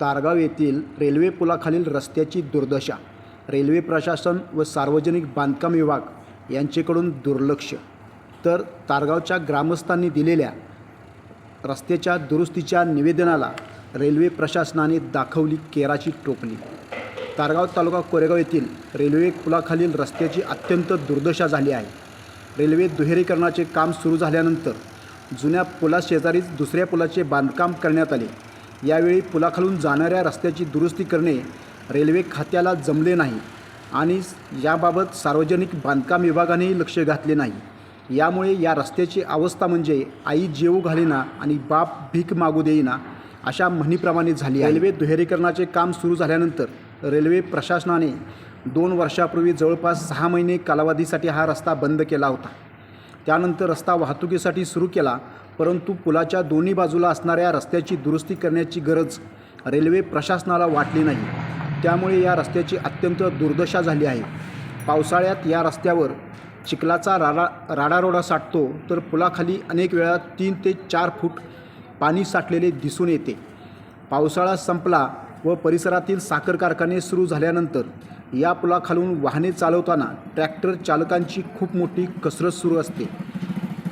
तारगाव येथील रेल्वे पुलाखालील रस्त्याची दुर्दशा रेल्वे प्रशासन व सार्वजनिक बांधकाम विभाग यांचेकडून दुर्लक्ष. तर तारगावच्या ग्रामस्थांनी दिलेल्या रस्त्याच्या दुरुस्तीच्या निवेदनाला रेल्वे प्रशासनाने दाखवली केराची टोपली. तारगाव तालुका कोरेगाव येथील रेल्वे पुलाखालील रस्त्याची अत्यंत दुर्दशा झाली आहे. रेल्वे दुहेरीकरणाचे काम सुरू झाल्यानंतर जुन्या पुलाशेजारीच दुसऱ्या पुलाचे बांधकाम करण्यात आले. यावेळी पुलाखालून जाणाऱ्या रस्त्याची दुरुस्ती करणे रेल्वे खात्याला जमले नाही आणि याबाबत सार्वजनिक बांधकाम विभागानेही लक्ष घातले नाही. यामुळे या रस्त्याची अवस्था म्हणजे आई जेऊ घालेना आणि बाप भीक मागू देईना अशा म्हणीप्रमाणे झाली रेल्वे दुहेरीकरणाचे काम सुरू झाल्यानंतर रेल्वे प्रशासनाने दोन वर्षापूर्वी जवळपास सहा महिने कालावधीसाठी हा रस्ता बंद केला होता. त्यानंतर रस्ता वाहतुकीसाठी सुरू केला परंतु पुलाच्या दोन्ही बाजूला असणाऱ्या रस्त्याची दुरुस्ती करण्याची गरज रेल्वे प्रशासनाला वाटली नाही. त्यामुळे या रस्त्याची अत्यंत दुर्दशा झाली आहे. पावसाळ्यात या रस्त्यावर चिखलाचा राडा राडारोडा साठतो तर पुलाखाली अनेक वेळा तीन ते चार फूट पाणी साठलेले दिसून येते. पावसाळा संपला व परिसरातील साखर कारखाने सुरू झाल्यानंतर या पुलाखालून वाहने चालवताना ट्रॅक्टर चालकांची खूप मोठी कसरत सुरू असते.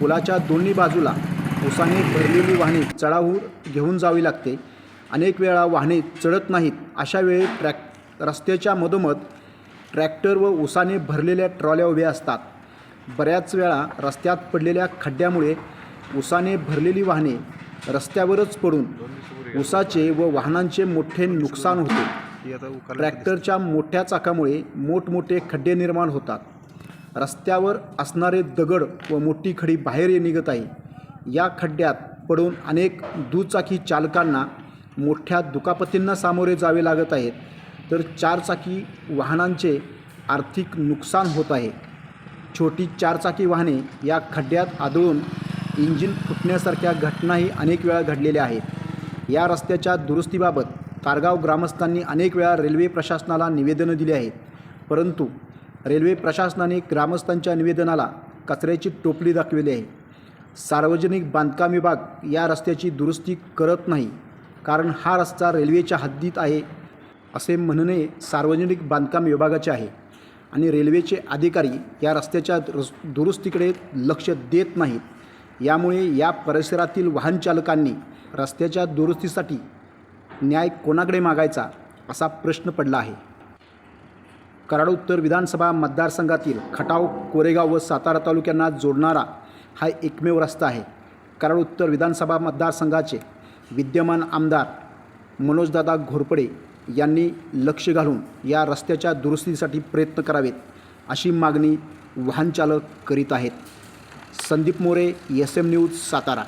पुलाच्या दोन्ही बाजूला उसाने भरलेली वाहने चढावर घेऊन जावी लागते. अनेक वेळा वाहने चढत नाहीत अशा वेळी ट्रॅक रस्त्याच्या मधोमध ट्रॅक्टर व उसाने भरलेल्या ट्रॉल्या उभ्या असतात. बऱ्याच वेळा रस्त्यात पडलेल्या खड्ड्यामुळे उसाने भरलेली वाहने रस्त्यावरच पडून उसाचे व वाहनांचे मोठे नुकसान होते. ट्रॅक्टरच्या मोठ्या चाकामुळे मोठमोठे खड्डे निर्माण होतात. रस्त्यावर असणारे दगड व मोठी खडी बाहेर निघत आहे. या खड्ड्यात पडून अनेक दुचाकी चालकांना मोठ्या दुखापतींना सामोरे जावे लागत आहेत. तर चारचाकी वाहनांचे आर्थिक नुकसान होत आहे. छोटी चारचाकी वाहने या खड्ड्यात आदळून इंजिन फुटण्यासारख्या घटनाही अनेक वेळा घडलेल्या आहेत. या रस्त्याच्या दुरुस्तीबाबत कारगाव ग्रामस्थांनी अनेक वेळा रेल्वे प्रशासनाला निवेदनं दिली आहेत. परंतु रेल्वे प्रशासनाने ग्रामस्थांच्या निवेदनाला कचऱ्याची टोपली दाखविली आहे. सार्वजनिक बांधकाम विभाग या रस्त्याची दुरुस्ती करत नाही कारण हा रस्ता रेल्वेच्या हद्दीत आहे असे म्हणणे सार्वजनिक बांधकाम विभागाचे आहे आणि रेल्वेचे अधिकारी या रस्त्याच्या दुरुस्तीकडे लक्ष देत नाहीत. यामुळे या परिसरातील वाहनचालकांनी रस्त्याच्या दुरुस्तीसाठी न्याय कोणाकडे मागायचा असा प्रश्न पडला आहे? कराड उत्तर विधानसभा मतदारसंघातील खटाव कोरेगाव व सातारा तालुक्यांना जोडणारा हा एकमेव रस्ता आहे. कराड उत्तर विधानसभा मतदारसंघाचे विद्यमान आमदार मनोजदादा घोरपडे यांनी लक्ष घालून या रस्त्याच्या दुरुस्तीसाठी प्रयत्न करावेत अशी मागणी वाहनचालक करीत आहेत. Sandeep More S M news Satara.